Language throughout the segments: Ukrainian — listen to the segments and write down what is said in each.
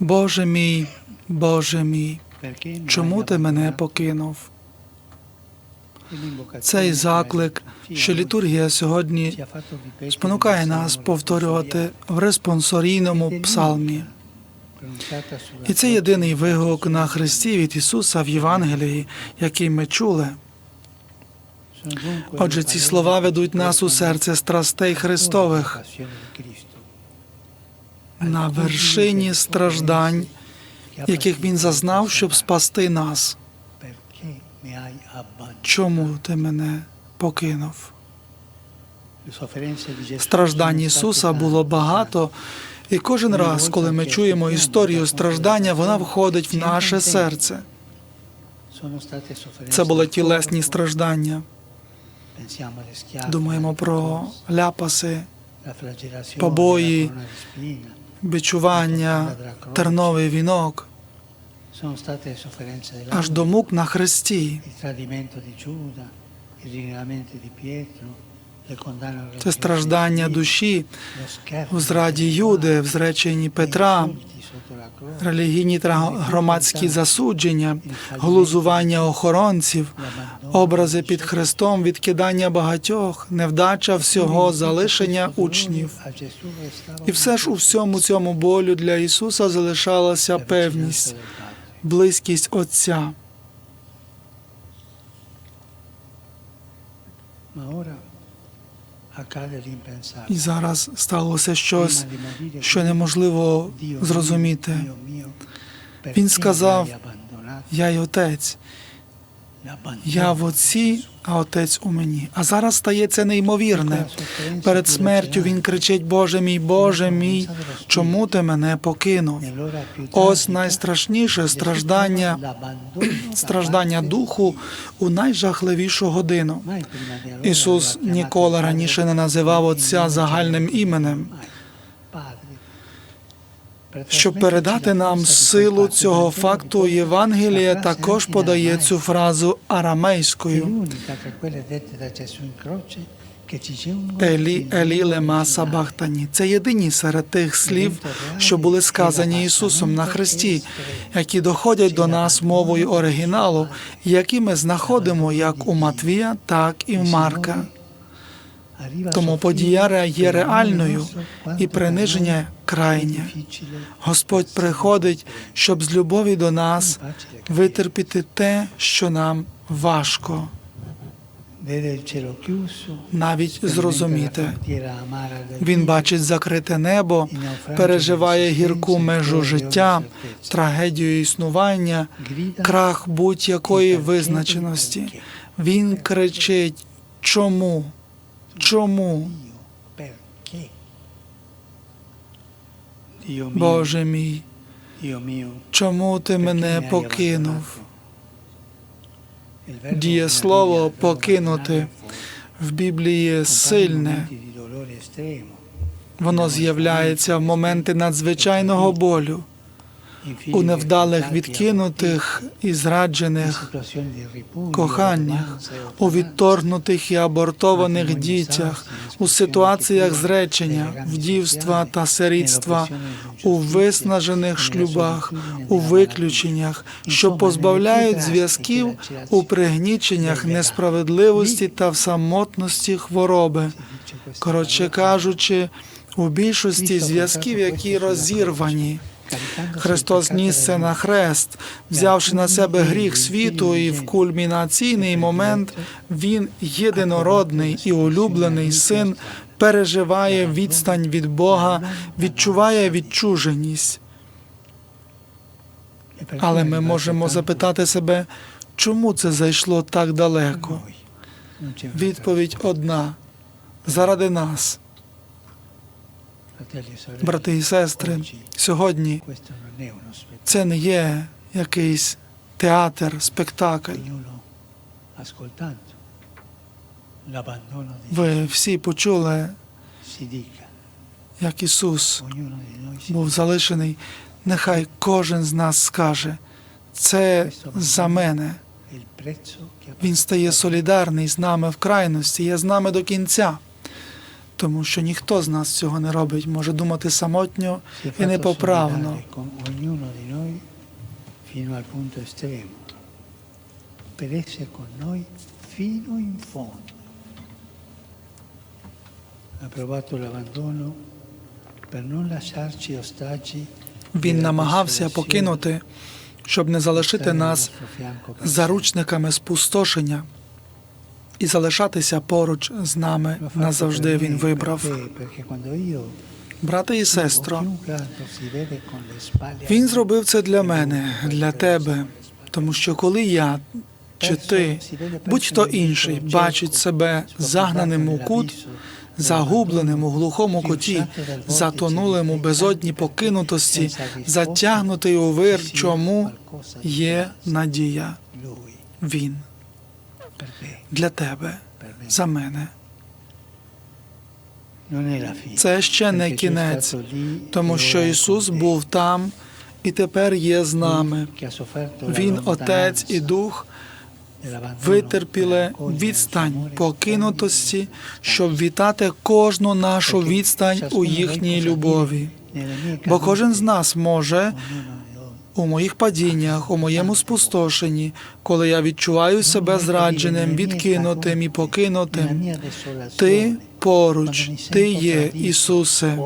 Боже мій, Боже мій, чому ти мене покинув? Цей заклик, що літургія сьогодні спонукає нас повторювати в респонсорійному псалмі. І це єдиний вигук на Христі від Ісуса в Євангелії, який ми чули. Отже, ці слова ведуть нас у серце страстей Христових на вершині страждань, яких Він зазнав, щоб спасти нас. Чому ти мене покинув? Страждань Ісуса було багато, і кожен раз, коли ми чуємо історію страждання, вона входить в наше серце. Це були тілесні страждання. Думаємо про ляпаси, побої, бичування, терновий вінок, аж до мук на хресті. Це страждання душі у зраді Юди, в зреченні Петра, релігійні та громадські засудження, глузування охоронців, образи під хрестом, відкидання багатьох, невдача всього, залишення учнів. І все ж у всьому цьому болю для Ісуса залишалася певність, близькість Отця. І зараз сталося щось, що неможливо зрозуміти. Він сказав, Я й отець, я в отці, а отець у мені. А зараз стається неймовірне. Перед смертю він кричить: Боже мій, Боже мій, чому ти мене покинув? Ось найстрашніше страждання, страждання духу у найжахливішу годину. Ісус ніколи раніше не називав Отця загальним іменем. Щоб передати нам силу цього факту, Євангеліє також подає цю фразу арамейською. Елі, Елі лема сабахтані. Це єдині серед тих слів, що були сказані Ісусом на Христі, які доходять до нас мовою оригіналу, які ми знаходимо як у Матвія, так і в Марка. Тому подія є реальною і приниження крайнє. Господь приходить, щоб з любові до нас витерпіти те, що нам важко, навіть зрозуміти. Він бачить закрите небо, переживає гірку межу життя, трагедію існування, крах будь-якої визначеності. Він кричить: чому? Чому? Боже мій, чому ти мене покинув? Дієслово покинути в Біблії сильне. Воно з'являється в моменти надзвичайного болю, у невдалих відкинутих і зраджених коханнях, у відторгнутих і абортованих дітях, у ситуаціях зречення, вдівства та сирітства, у виснажених шлюбах, у виключеннях, що позбавляють зв'язків у пригніченнях несправедливості та в самотності хвороби. Коротше кажучи, у більшості зв'язків, які розірвані. Христос ніс це на хрест, взявши на себе гріх світу, і в кульмінаційний момент він єдинородний і улюблений син переживає відстань від Бога, відчуває відчуженість. Але ми можемо запитати себе, чому це зайшло так далеко? Відповідь одна заради нас. Брати і сестри, сьогодні це не є якийсь театр, спектакль. Ви всі почули, як Ісус був залишений. Нехай кожен з нас скаже, це за мене. Він стає солідарний з нами в крайності, є з нами до кінця. Тому що ніхто з нас цього не робить, може думати самотньо і непоправно. Він намагався покинути, щоб не залишити нас заручниками спустошення і залишатися поруч з нами назавжди. Він вибрав. Брате і сестро, він зробив це для мене, для тебе, тому що коли я чи ти, будь-хто інший, бачить себе загнаним у кут, загубленим у глухому куті, затонулим у безодні покинутості, затягнутий у вир, чому є надія. Він для тебе, за мене. Це ще не кінець, тому e що Ісус був там і тепер є з нами. Він, Отець і Дух, витерпіли відстань покинутості, щоб вітати кожну нашу відстань у їхній любові. Бо кожен з нас може у моїх падіннях, у моєму спустошенні, коли я відчуваю себе зрадженим, відкинутим і покинутим. Ти поруч, ти є, Ісусе.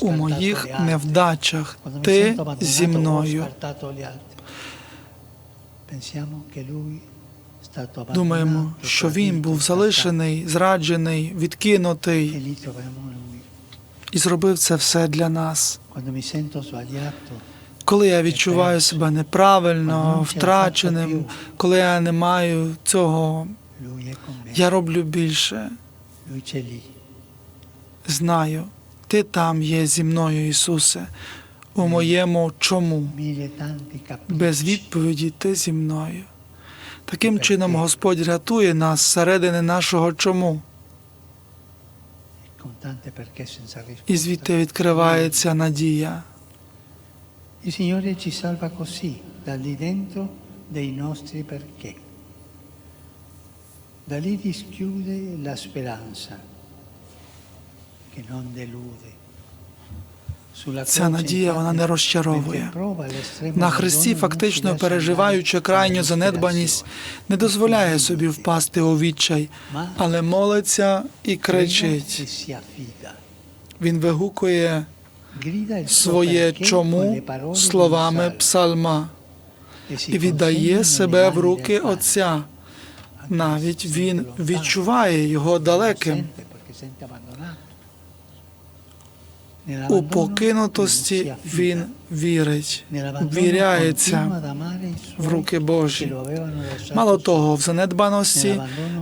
У моїх невдачах ти зі мною. Думаємо, що він був залишений, зраджений, E відкинутий. І зробив це все для нас. Коли я відчуваю себе неправильно, втраченим, коли я не маю цього, я роблю більше. Знаю, ти там є зі мною, Ісусе, у моєму чому. Без відповіді ти зі мною. Таким чином Господь рятує нас зсередини нашого чому, і звідти відкривається надія. Il Signore ci salva così, da lì dentro dei nostri perché. Da lì dischiude la speranza, che non delude. Ця надія вона не розчаровує. На Христі, фактично переживаючи крайню занедбаність, не дозволяє собі впасти у відчай, але молиться і кричить. Він вигукує своє чому словами псалма і віддає себе в руки. Отця. Навіть він відчуває його далеким. У покинутості він вірить, i в руки Божі. Мало того, в занедбаності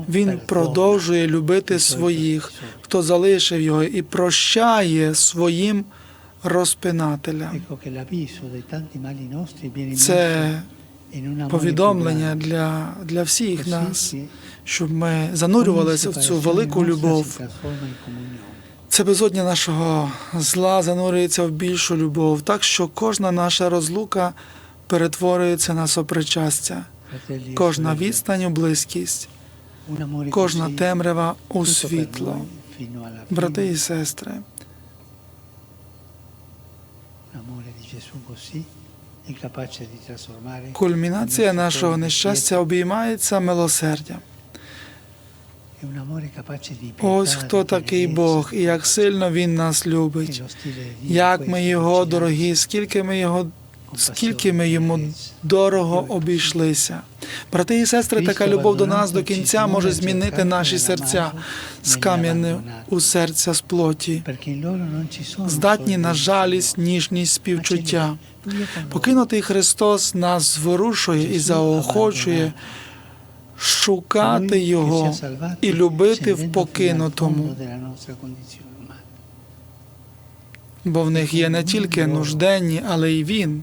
він продовжує любити своїх, хто залишив його, і прощає своїм розпинателям. Це повідомлення для, для всіх нас, щоб ми занурювалися в цю велику любов. Це безодня нашого зла занурюється в більшу любов, так що кожна наша розлука перетворюється на сопричастя, кожна відстань у близькість, кожна темрява у світло. Брати і сестри, кульмінація нашого нещастя обіймається милосердям. Ось хто такий Бог і як сильно Він нас любить, як ми його дорогі, скільки ми його скільки ми йому дорого обійшлися. Брати і сестри, така любов до нас до кінця може змінити наші серця з кам'яни у серця з плоті, здатні на жалість, ніжність, співчуття. Покинутий Христос нас зворушує і заохочує шукати Його і любити в покинутому, бо в них є не тільки нужденні, але й Він.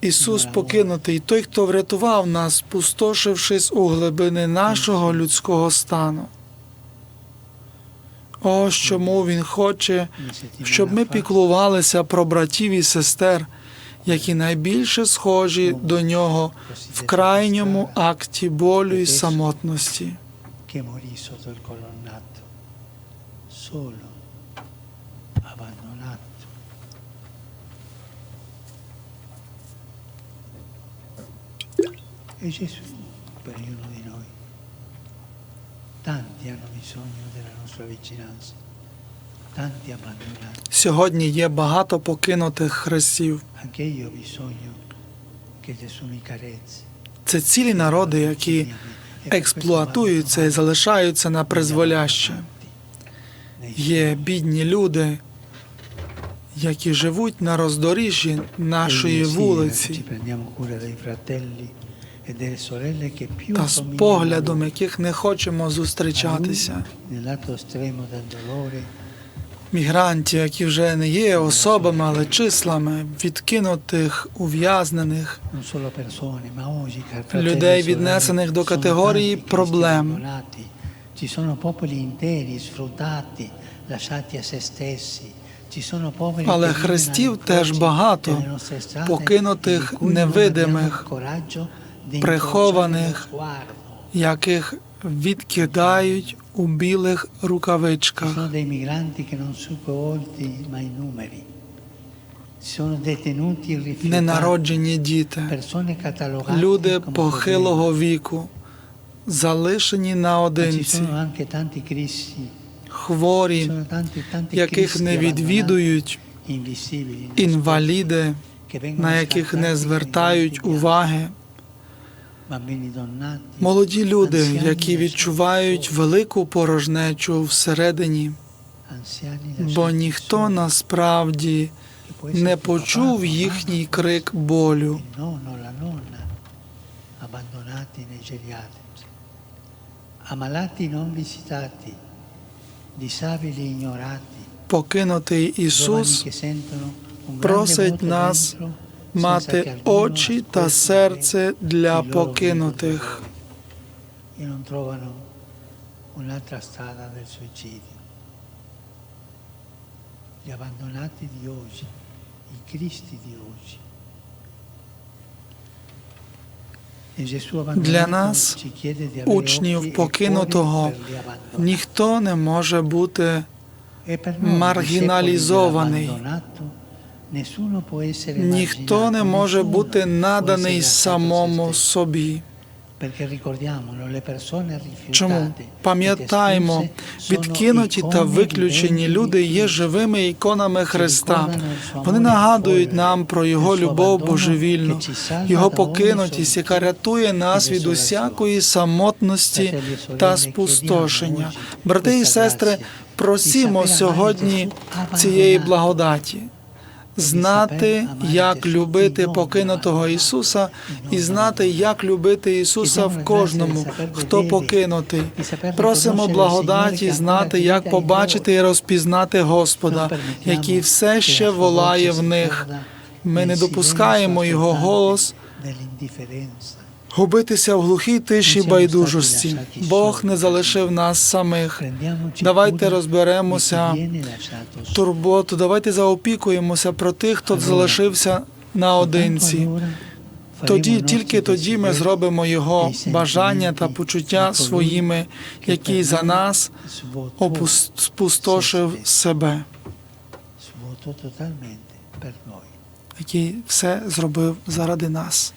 Ісус покинутий, той, хто врятував нас, спустошившись у глибини нашого людського стану. Ось чому Він хоче, щоб ми піклувалися про братів і сестер, які найбільше схожі до нього в крайньому акті болю і самотності. E Gesù per ognuno di noi. Tanti hanno bisogno della nostra vicinanza. Сьогодні є багато покинутих хрестів. Це цілі народи, які експлуатуються і залишаються на призволяще. Є бідні люди, які живуть на роздоріжжі нашої вулиці, та з поглядом яких не хочемо зустрічатися. Мігрантів, які вже не є особами, але числами, відкинутих, ув'язнених, людей, віднесених до категорії проблем. Ci sono popoli interi sfruttati, lasciati a se stessi. Але хрестів теж багато, покинутих, e невидимих, прихованих, яких відкидають у білих рукавичках. sono dei migranti che non volti ma i numeri. Ci sono detenuti e rifiutati. Ненароджені діти, Persone catalogate люди come похилого віку, залишені problemi. Ma ci наодинці, sono anche tanti cristi, ci хворі, sono tanti, tanti яких cristi не abbandonati, відвідують, invisibili, інваліди, che vengono на яких не звертають уваги. Молоді люди, які відчувають велику порожнечу всередині, бо ніхто насправді не почув їхній крик болю. Покинутий Ісус просить нас мати очі та серце для покинутих, e. Gli abbandonati di oggi, i Cristi di oggi. E Для нас, учнів e покинутого, ніхто не може бути E маргіналізований. Ніхто не може бути наданий самому собі. Чому пам'ятаємо, відкинуті та виключені люди є живими іконами Христа. Вони нагадують нам про його любов божевільну, його покинутість, яка рятує нас від усякої самотності та спустошення. Брати і сестри, просімо сьогодні цієї благодаті. Знати, як любити покинутого Ісуса, і знати, як любити Ісуса в кожному, хто покинутий. Просимо благодаті, знати, як побачити і розпізнати Господа, який все ще волає в них. Ми не допускаємо Його голос. Губитися в глухій тиші байдужості. Бог не залишив нас самих. Давайте розберемося турботу, давайте заопікуємося про тих, хто залишився наодинці. Тоді, тільки тоді ми зробимо його бажання та почуття своїми, який за нас опус- спустошив себе, який все зробив заради нас.